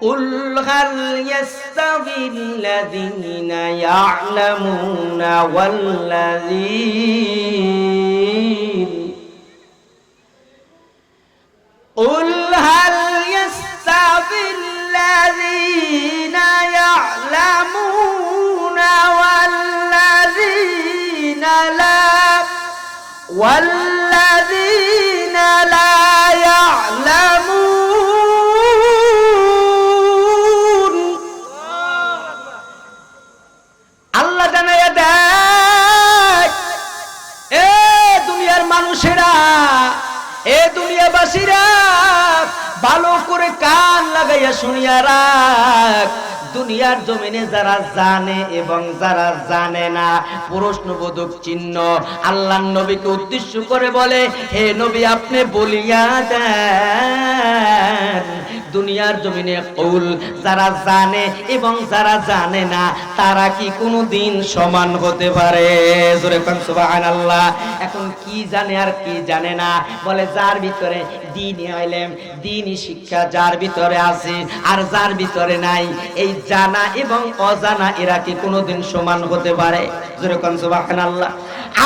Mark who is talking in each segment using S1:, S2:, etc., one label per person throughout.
S1: قل هل يستوي الذين يعلمون والذين قل هل يستوي الذين يعلمون والذين لا والذين শুনিয়া দুনিয়ার জমিনে যারা জানে এবং যারা জানে না, প্রশ্নবোধক চিহ্ন আল্লাহ নবীকে উদ্দেশ্য করে বলে, হে নবী, আপনি বলিয়া দেন দুনিয়ার জমিনে কৌল যারা জানে এবং যারা জানে না, তারা কি কোনো দিন সমান হতে পারে? জোরে কান, সুবহানাল্লাহ। এখন কি জানে আর কি জানে না, বলে যার ভিতরে দিন আইলেম দিনই শিক্ষা যার ভিতরে আছে আর যার ভিতরে নাই, এই জানা এবং অজানা এরা কি কোনোদিন সমান হতে পারে? জোরে কান, সুবহানাল্লাহ।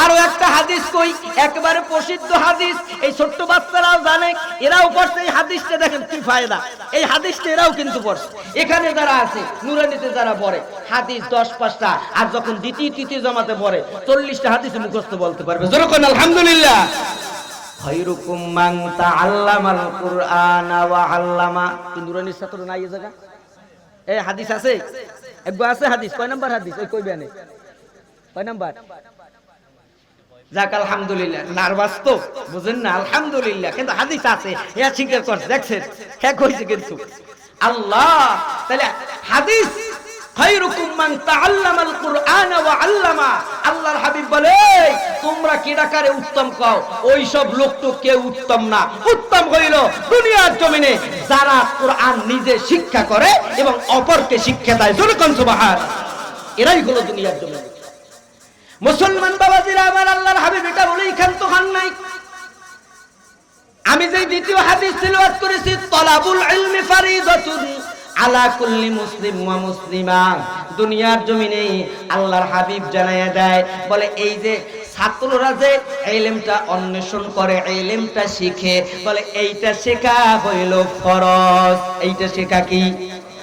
S1: আরও একটা হাদিস কই, একবারে প্রসিদ্ধ হাদিস, এই ছোট্ট বাচ্চারাও জানে, এরাও পড়ছে, এই হাদিসটা দেখেন কি ফায়দা। এই হাদিসটা এরাও কিন্তু পড়ছে। এখানে যারা আছে, নুরানিতে যারা পড়ে, হাদিস দশ পাঁচটা, আর যখন দ্বিতীয়, তৃতীয় জমাতে পড়ে, চল্লিশটা হাদিস মুখস্থ বলতে পারবে। যেরকম আলহামদুলিল্লাহ। খৈরুকুম মান ওয়া আল্লামা। কি নুরানির ছাত্র নাই এই জায়গা? এই হাদিস আছে? একবার আছে হাদিস? কয় নাম্বার হাদিস? ওই কইবে কয় নাম্বার? যাক, আলহামদুলিল্লাহ। নার্ভাস তো, বুঝেন না? আলহামদুলিল্লাহ। কিন্তু হাদিস আছে করছে দেখছেন? হ্যাঁ কইছে কিন্তু। আল্লাহ, তাহলে হাদিস আল্লাহর হাবিব বলে তোমরা কি উত্তম কও? ওই সব লোক তো কেউ উত্তম না। উত্তম হইল দুনিয়ার জমিনে যারা কোরআন নিজে শিক্ষা করে এবং অপরকে শিক্ষা দেয়। এরাই হলো দুনিয়ার জমিনে। মুসলমান বাবাজিরা, আমার আল্লাহর হাবিব বলেই ক্ষান্ত হন নাই। আমি যে দ্বিতীয় হাদিস তিলাওয়াত করেছি, তলাবুল ইলমি ফারিদাতুন আলা কুল্লি মুসলিম ওয়া মুসলিমা। দুনিয়ার জমিনে আল্লাহর হাবিব জানায়া দেয়, বলে, এই যে ছাত্ররা যে এলেমটা অন্বেষণ করে এলেমটা শিখে, বলে, এইটা শেখা হইল ফরজ। এইটা শেখা কি?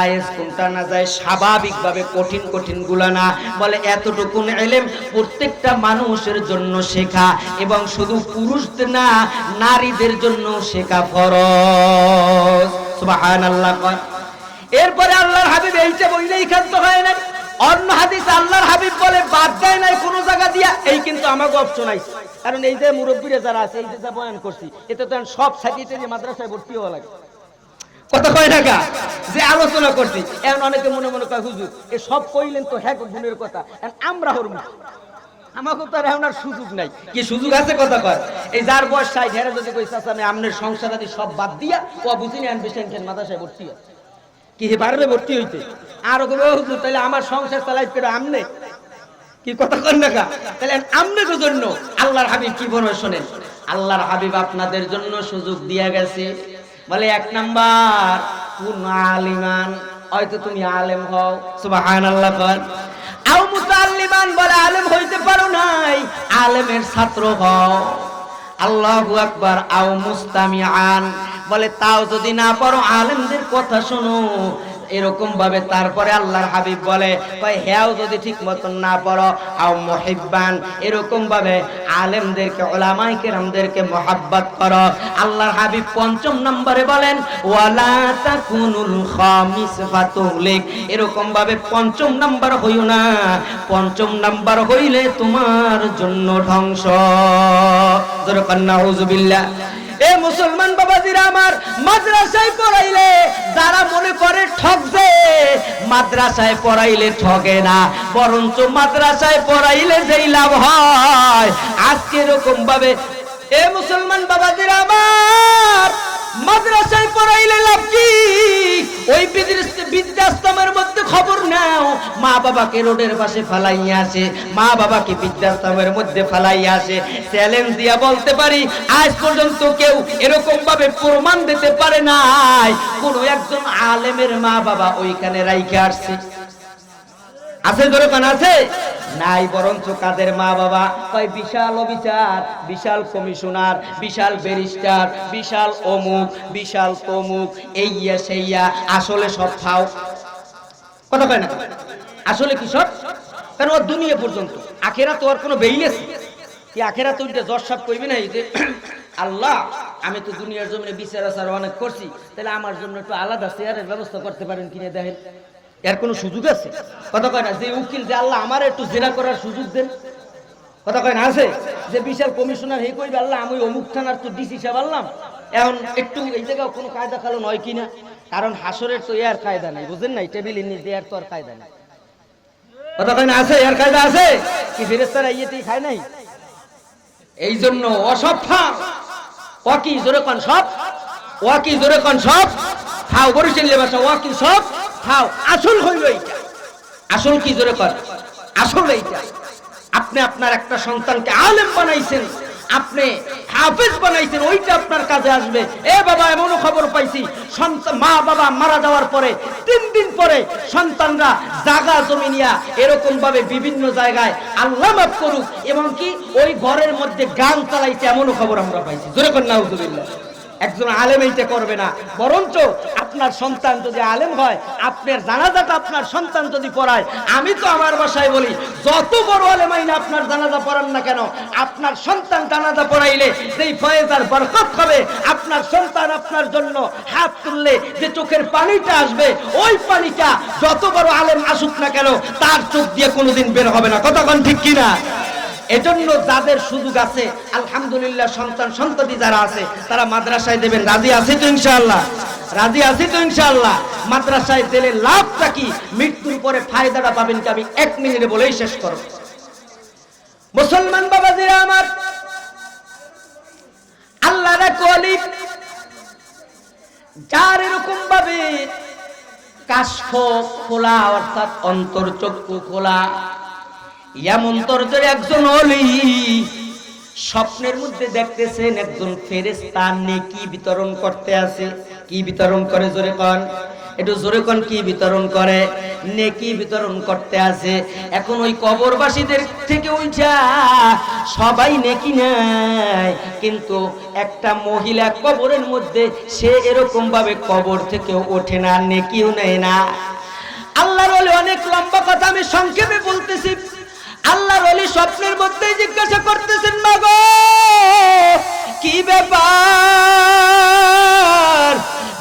S1: জায়েজ, কোনটা না যায় স্বাভাবিকভাবে কঠিন কঠিনগুলা না। বলে এতটুকু এলেম প্রত্যেকটা মানুষের জন্য শেখা এবং শুধু পুরুষদের না, নারীদের জন্য শেখা ফরজ। কয়। এরপরে আল্লাহর হাবিব এইটা বইলেই তো হয় নাই। অন্য হাদিস আল্লাহর হাবিব বলে, বাদ দেয় নাই কোন জায়গা দিয়া। এই কিন্তু আমাকে অপশন আইছে কারণ এই যে মুরব্বীরা যারা আছে, এই যে যা বয়ান করছি, এতে তো সব সাইডে মাদ্রাসায় ভর্তি হওয়া লাগে। কথা কয় টাকা যে আলোচনা করছি, এখন অনেকে মনে মনে কয়, হুজুর, এ সব কইলেন তো হ্যাঁ গুণের কথা আমরা হরম আমাকে তো এখন আর সুযোগ নাই। কি সুযোগ আছে কথা কয়? এই যার বয়স ষাট, হেরা যদি কই চাচা আমি আমনের সংসার আদি সব বাদ দিয়া, ও বুঝিনি আনবে সেনখান মাদ্রাসায় ভর্তি হয় কি হে পারবে ভর্তি হইতে? আর কবে ও হুজুর তাহলে আমার সংসার চালাইতে পারে আমনে। কি কথা কন না তাহলে আমনে জন্য? আল্লাহর হাবিব কি বলে শোনেন? আল্লাহর হাবিব আপনাদের জন্য সুযোগ দিয়া গেছে। বলে এক নাম্বার পূর্ণ আলিমান? হয়তো তুমি আলেম হও। সুবহানাল্লাহ কর আও মুতাল্লিমান বলে আলেম হইতে পারো নাই, আলেমের ছাত্র হও। আল্লাহ আকবার, আও মুস্তামিআন বলে, তাও যদি না পারো, আলেমদের কথা শোনো। এরকম ভাবে তারপরে আল্লাহর হাবিব বলে, কয় হ্যাও যদি ঠিক মতন না পড়ো আও মুহিব্বান। এরকম ভাবে আলেমদেরকে ওলামাই কেরামদেরকে মহাব্বত করো। আল্লাহর হাবিব পঞ্চম নম্বরে বলেন, ওয়ালা তাকুনুল খামিস ফাতুলিক। এরকম ভাবে পঞ্চম নাম্বার হইও না। পঞ্চম নাম্বার হইলে তোমার জন্য ধ্বংস। জোরে কন্যা হুজুবিল্লাহ এ মুসলমান বাবাজিরা আমার মাদ্রাসায় পড়াইলে, যারা মনে করে ঠকবে মাদ্রাসায় পড়াইলে ঠগে না। বরঞ্চ মাদ্রাসায় পড়াইলে যেই লাভ হয়, আজকে এরকম ভাবে এ মুসলমান বাবাজিরা আমার মাদ্রাসায় পড়াইলে লাভ কি? ওই বৃদ্ধাশ্রমের মধ্যে খবর নাও। মা বাবাকে রোডের পাশে ফালাইয়া আসে। মা বাবাকে বৃদ্ধাশ্রমের মধ্যে ফালাইয়া আসে। চ্যালেঞ্জ দিয়া বলতে পারি, আজ পর্যন্ত কেউ এরকম ভাবে প্রমাণ দিতে পারে নাই। কোন একজন আলেমের মা বাবা ওইখানে রাইখে আসছে। আছে দোকান আছে? নাই, বরঞ্চ কাদের মা বাবা কয়, বিশাল অবিচার, বিশাল কমিশনার, বিশাল ব্যারিস্টার, বিশাল অমুক, বিশাল তমুক, এইয়া সেইয়া, আসলে সব খাও কথা কয় না? আসলে কি সব? কারণ ওর দুনিয়া পর্যন্ত আখেরা তো আর কোনো বেইলেস কি আখেরা তো ওইটা জজ সাহেব কইবে না, এই যে আল্লাহ, আমি তো দুনিয়ার জমিনে বিচার আচার অনেক করছি, তাহলে আমার জন্য একটু আলাদা চেয়ারের ব্যবস্থা করতে পারেন কিনে দেখেন। এর কোনো সুযোগ আছে? কথা কয় না, যে উকিল, যে আল্লাহ আমার একটু জেরা করার সুযোগ দেন। কথা কয় না আছে? যে বিশাল কমিশনার হে কইবে, আল্লাহ, আমি অমুক থানার তো ডিসি সাহেব এখন একটু এই জায়গায় কোনো কায়দা কালন হয় কিনা? কারণ হাসরের তো এর কায়দা নাই, বুঝেন নাই? টেবিলের নিচে এর তো আর কায়দা নাই। কথা কয় না আছে? এর কায়দা আছে? কি ফেরেস্তারা ইয়েতেই খায় নাই? এই জন্য অসব খাও ও কি জোরে কন সব। ও কি জোরে কন সব। খাও বরিশাল ভাষা ও কি সব। খাও, আসল হইল এইটা। আসল কি জোরে কর? আসল এইটা। আপনি আপনার একটা সন্তানকে আলেম বানাইছেন, আপনি হাফেজ বানাইছেন, ওইটা আপনার কাজে আসবে। এ বাবা, এমনও খবর পাইছি মা বাবা মারা যাওয়ার পরে, তিন দিন পরে সন্তানরা জাগা জমি নিয়া এরকম ভাবে বিভিন্ন জায়গায় আল্লাহ মাফ করুক, এবং কি ওই ঘরের মধ্যে গান চালাইছে এমনও খবর আমরা পাইছি। জোরে কন্যা একজন আলেম এইটা করবে না। বরঞ্চ আপনার সন্তান যদি আলেম হয়, আপনার জানাজাটা আপনার সন্তান যদি পড়ায়, আমি তো আমার বাসায় বলি, যত বড় আলেম আইনা আপনার জানাজা পড়ান না কেন, আপনার সন্তান জানাজা পড়াইলে সেই ফয়েজার বরকত হবে, আপনার সন্তান আপনার জন্য হাত তুললে যে চোখের পানিটা আসবে, ওই পানিটা যত বড় আলেম আসুক না কেন, তার চোখ দিয়ে কোনোদিন বের হবে না। কতক্ষণ ঠিক কিনা? এজন্য যাদের সুযোগ আছে, আলহামদুলিল্লাহ সন্তান সন্ততি যারা আছে, তারা মাদ্রাসায় দেবেন। রাজি আছে তো ইনশাআল্লাহ? রাজি আছে তো ইনশাআল্লাহ? মাদ্রাসায় দিলে লাভটা কি? মৃত্যুর পরে ফায়দাটা পাবেন কি? আমি এক মিনিটে বলেই শেষ করব। মুসলমান বাবাজিরা আমার আল্লাহ কলি যার এরকম ভাবে কাষ্ঠ খোলা, অর্থাৎ অন্তর চক্ষু খোলা এমন তরজরে একজন স্বপ্নের মধ্যে দেখতেছেন একজন ফেরেস্তা বিতরণ করতে আছে। কি বিতরণ করে জোরে কন? একটু জোরে কন, কি বিতরণ করে? নেকি বিতরণ করতে আছে। এখন ওই কবরবাসীদের থেকে ওইটা সবাই নেকি নেয়, কিন্তু একটা মহিলা কবরের মধ্যে সে এরকম ভাবে কবর থেকে ওঠে না, নেকিও নেয় না। আল্লাহর অনেক লম্বা কথা আমি সংক্ষেপে বলতেছি। আল্লাহর ওলি স্বপ্নের মধ্যে জিজ্ঞাসা করতেছেন, মাগো, কি ব্যাপার?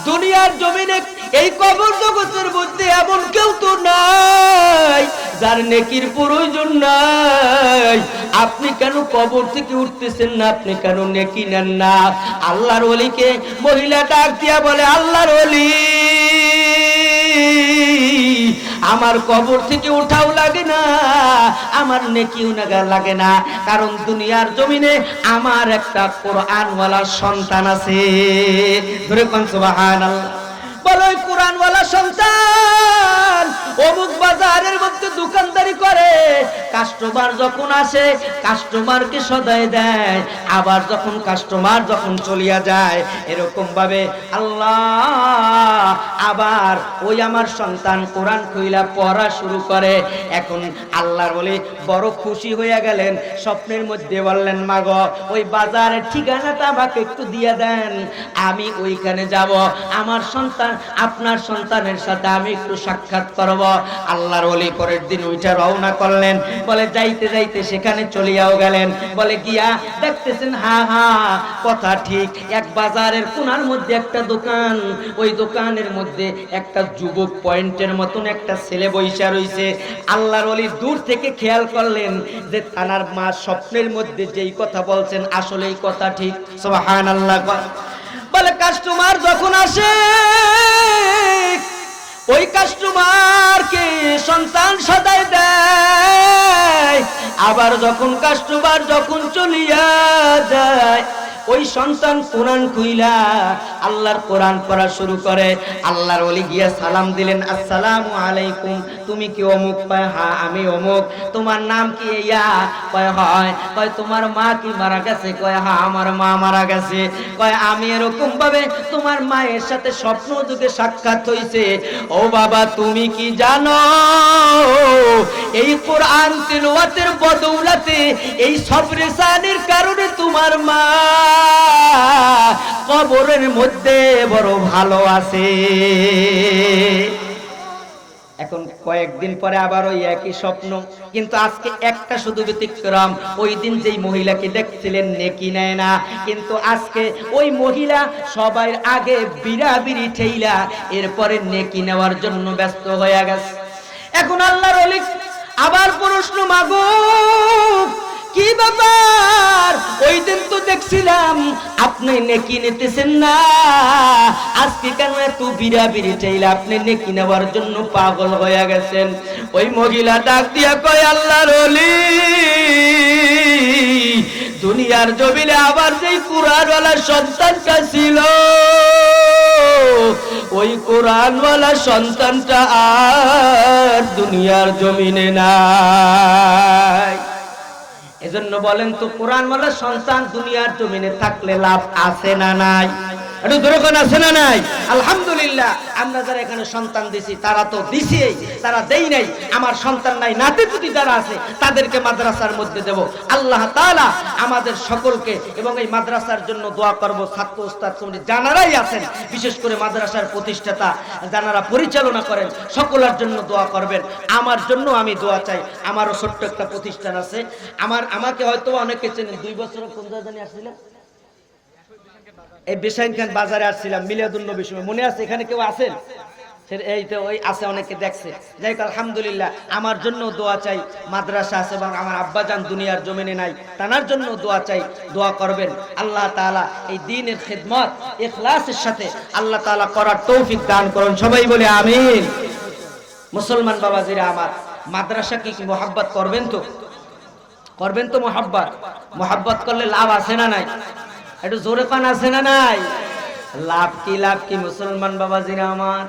S1: দুনিয়ার জমিনে এই কবর জগতের মধ্যে এমন কেউ তো নাই যার নেকির প্রয়োজন নাই। আপনি কেন কবর থেকে উঠতেছেন না? আপনি কেন নেকি নেন না? আল্লাহর অলিকে মহিলা ডাক দিয়া বলে, আল্লাহর ওলি আমার কবর থেকে উঠাও লাগে না, আমার নেকিও নাগা লাগে না, কারণ দুনিয়ার জমিনে আমার একটা কোরআনওয়ালা সন্তান আছে। ধরে কোন সুবহানাল্লাহ। বলো কোরআনওয়ালা সন্তান। অমুক বাজারের মধ্যে দোকানদারি করে কাস্টমার যখন আসে কাস্টমারকে দেয়। আবার যখন কাস্টমার যখন চলিয়া যায়, এরকম ভাবে আল্লাহ আবার ওই আমার সন্তান কোরআন পড়া শুরু করে। এখন আল্লাহর বলে, বড় খুশি হইয়া গেলেন, স্বপ্নের মধ্যে বললেন, মাগ, ওই বাজারের ঠিকানাটা আমাকে একটু দিয়ে দেন। আমি ওইখানে যাব, আমার সন্তান আপনার সন্তানের সাথে আমি একটু সাক্ষাৎ করব। আল্লাহর ওলি পরের দিন ওইটা রওনা করলেন। বলে, যাইতে যাইতে সেখানে চলিয়াও গেলেন। বলে, গিয়া দেখতেছেন, হা হা, কথা ঠিক। এক বাজারের কোনার মধ্যে একটা দোকান। ওই দোকানের মধ্যে একটা যুবক পয়েন্টের মতন একটা ছেলে বৈশা রইছে। আল্লাহর ওলি দূর থেকে খেয়াল করলেন যে তানার মা স্বপ্নের মধ্যে যেই কথা বলছেন আসলে এই কথা ঠিক। সুবহানাল্লাহ বলে কাস্টমার যখন আসে, ওই কাস্টমারকে সন্তান সদাই দেয়। আবার যখন কাস্টমার যখন চলিয়া যায় ওই সন্তান কোরআন খুইলা আল্লাহর কোরআন পড়া শুরু করে। আল্লাহর ওলি গিয়া সালাম দিলেন, আসসালামু আলাইকুম, তুমি কি অমুক? কয় হ্যাঁ আমি অমুক। তোমার নাম কি ইয়া? কয়, হয়। কয়, তোমার মা কি মারা গেছে? কয় হ্যাঁ আমার মা মারা গেছে। কয়, আমি এরকম ভাবে তোমার মায়ের সাথে স্বপ্ন যুগে সাক্ষাৎ হইছে। ও বাবা, তুমি কি জানো? এই কোরআন তিলওয়াতের বদৌলাতে এই সব সবরেসানের কারণে তোমার মা কবরের মধ্যে বড় ভালো আছে। এখন কয়েকদিন পরে আবার ওই একই স্বপ্ন। কিন্তু আজকে একটা শুধু ব্যতিক্রম। ওই দিন যেই মহিলাকে দেখছিলেন নেকি নেয় না কিন্তু আজকে ওই মহিলা সবাই আগে বিড়াবিড়ি ঠেইলা, এরপরে নেকি নেওয়ার জন্য ব্যস্ত হয়ে গেছে। এখন আল্লাহর আবার প্রশ্ন, মাগো, কি ব্যাপার? ওই দিন তো দেখছিলাম আপনি নেকি নিতেছেন না। আজকে কেন এত বিড়াবিড়ি চাইলে আপনি নেকি নেওয়ার জন্য পাগল হয়ে গেছেন? ওই মহিলা ডাক দিয়া কয় আল্লাহ রলি দুনিয়ার জমিনে আবার সেই কুরআনওয়ালা সন্তানটা ছিল ওই কোরআনওয়ালা সন্তানটা আর দুনিয়ার জমিনে নাই। এজন্য বলেন তো কোরআন বলে সন্তান দুনিয়ার জমিনে থাকলে লাভ আছে না নাই? আমাদের সকলকে এবং এই মাদ্রাসার জন্য দোয়া করব। ছাত্র উস্তাদ সমিতি জানারাই আছেন, বিশেষ করে মাদ্রাসার প্রতিষ্ঠাতা জানারা পরিচালনা করেন, সকলের জন্য দোয়া করবেন। আমার জন্য আমি দোয়া চাই। আমারও ছোট্ট একটা প্রতিষ্ঠান আছে। আমার, আমাকে হয়তো অনেকে চেনেন, দুই বছর কোন জায়গায় আসছিলেন? এই বেসাইন বাজারে আসছিলাম মিলাদুল সময়। মনে আছে এখানে কেউ আছেন? এই তো ওই আছে, অনেকে দেখছে। যাই আলহামদুলিল্লাহ, আমার জন্য দোয়া চাই। মাদ্রাসা আছে এবং আমার আব্বাজান দুনিয়ার জমিনে নাই। তানার জন্য দোয়া চাই। দোয়া করবেন। আল্লাহ তাআলা এই দিনের খেদমত, ইখলাসের সাথে আল্লাহ তাআলা করার তৌফিক দান করুন। সবাই বলে আমিন। মুসলমান বাবা বাবাজিরা আমার, মাদ্রাসা কি মোহাব্বত করবেন তো? করবেন তো মোহাব্বত? মোহাব্বত করলে লাভ আছে না নাই? একটু জোরে পান আছে না নাই? লাভ কি লাভ কি, মুসলমান বাবাজিরা আমার?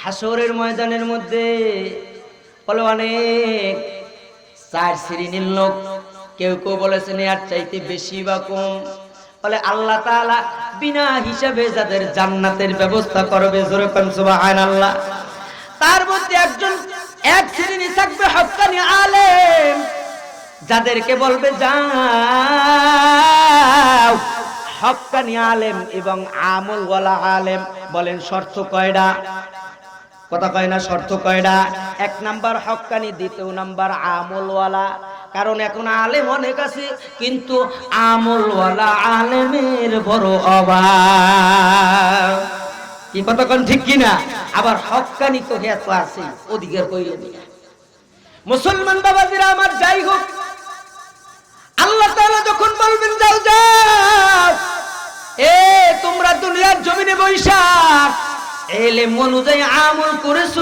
S1: হাসরের ময়দানের মধ্যে বলে অনেক চার শ্রেণির লোক, কেউ কেউ বলেছেন আর চাইতে বেশি বা কম। বলে আল্লাহ তালা বিনা হিসাবে যাদের জান্নাতের ব্যবস্থা করবে, জোরে পান আল্লাহ তার মধ্যে একজন, এক শ্রেণি থাকবে হক্কানি আলেম, যাদেরকে বলবে যাও হক্কানি আলেম এবং আমলওয়ালা আলেম বলেন শর্ত কয়টা কথা কয় না, শর্ত কয়টা এক নাম্বার হক্কানি, দ্বিতীয় নাম্বার আমলওয়ালা। কারণ এখন আলেম অনেক আছে, কিন্তু আমলওয়ালা আলেমের বড় অভাব। কি কথা কোন ঠিক কিনা? আবার হক্কানি তো হেত আছে অধিকার নিয়ে মুসলমান বাবাজিরা, আমার যাই হোক, আল্লাহ তাআলা জমিনে বৈশাখ। এলে অনুযায়ী আমল করেছ।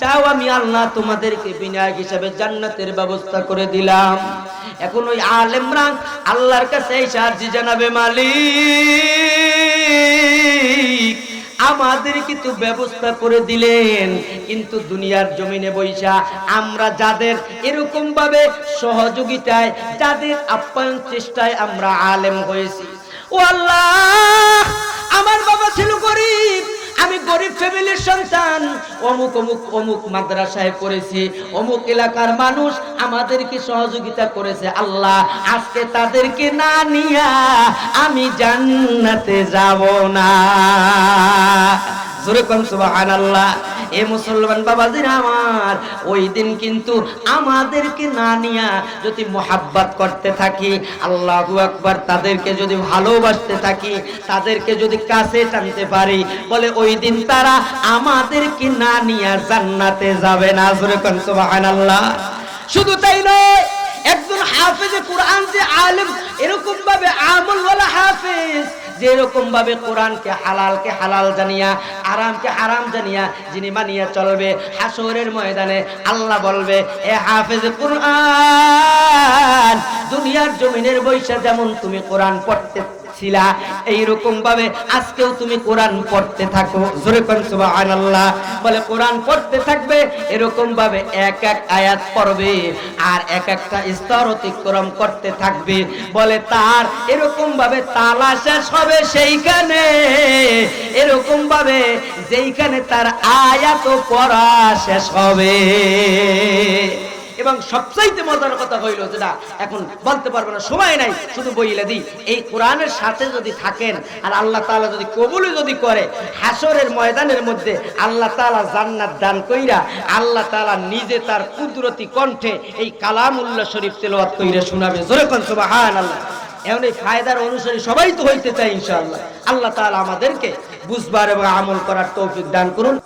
S1: যাও আমি আল্লাহ তোমাদেরকে বিনায়ক হিসাবে জান্নাতের ব্যবস্থা করে দিলাম। এখন ওই আলেমরা আল্লাহর কাছে আরজি জানাবে, মালিক আমাদের কিন্তু ব্যবস্থা করে দিলেন। কিন্তু দুনিয়ার জমিনে বৈশা, আমরা যাদের এরকম ভাবে সহযোগিতায়, যাদের আপ্যায়ন চেষ্টায় আমরা আলেম হয়েছি। ও আল্লাহ, আমার বাবা ছিল গরিব, আমি গরিব ফ্যামিলির সন্তান। অমুক অমুক অমুক মাদ্রাসায় পড়েছি, অমুক এলাকার মানুষ আমাদেরকে সহযোগিতা করেছে। আল্লাহ, আজকে তাদেরকে না নিয়া আমি জান্নাতে যাব না। এ মুসলমান আমার, ওই দিন কিন্তু আমাদেরকে না নিয়া যদি মোহাব্বত করতে থাকি, আল্লাহু আকবার, তাদেরকে যদি ভালোবাসতে থাকি, তাদেরকে যদি কাছে টানতে পারি, বলে ওই দিন তারা আমাদেরকে না নিয়া জান্নাতে যাবে না, জোরে সুবহানাল্লাহ। শুধু তাই নয়, একজন হাফেজে কোরআন যে আলেম এরকম ভাবে আমল ওয়ালা হাফেজ যে এরকম ভাবে কোরআনকে হালালকে হালাল জানিয়া, আরামকে আরাম জানিয়া যিনি মানিয়া চলবে হাসরের ময়দানে আল্লাহ বলবে, এ হাফেজ কোরআন, দুনিয়ার জমিনের বৈশা যেমন তুমি কোরআন পড়তে ছিলা। এইরকম ভাবে আজকেও তুমি কোরআন পড়তে থাকো। জোরে কোন সুবহানাল্লাহ। বলে কোরআন পড়তে থাকবে এরকম ভাবে এক এক আয়াত পড়বে আর এক একটা স্তর অতিক্রম করতে থাকবে। বলে তার এরকম ভাবে তালা শেষ হবে সেইখানে। এরকম ভাবে যেইখানে তার আয়াত পড়া শেষ হবে। এবং সবচাইতে মজার কথা হইল যেটা এখন বলতে পারব না, সময় নাই, শুধু বইলে দিই। এই কোরআনের সাথে যদি থাকেন, আর আল্লাহ তাআলা যদি কবুলই যদি করে হাসরের ময়দানের মধ্যে আল্লাহ তাআলা জান্নাত দান কইরা, আল্লাহ তাআলা নিজে তার কুদরতি কণ্ঠে এই কালামুল্লাহ শরীফ তেলাওয়াত কইরা শোনাবে। জোরে কোন, সুবহানাল্লাহ। এখন এই ফায়দার অনুসারী সবাই তো হইতে চাই ইনশাআল্লাহ। আল্লাহ তাআলা আমাদেরকে বুঝবার এবং আমল করার তৌফিক দান করুন।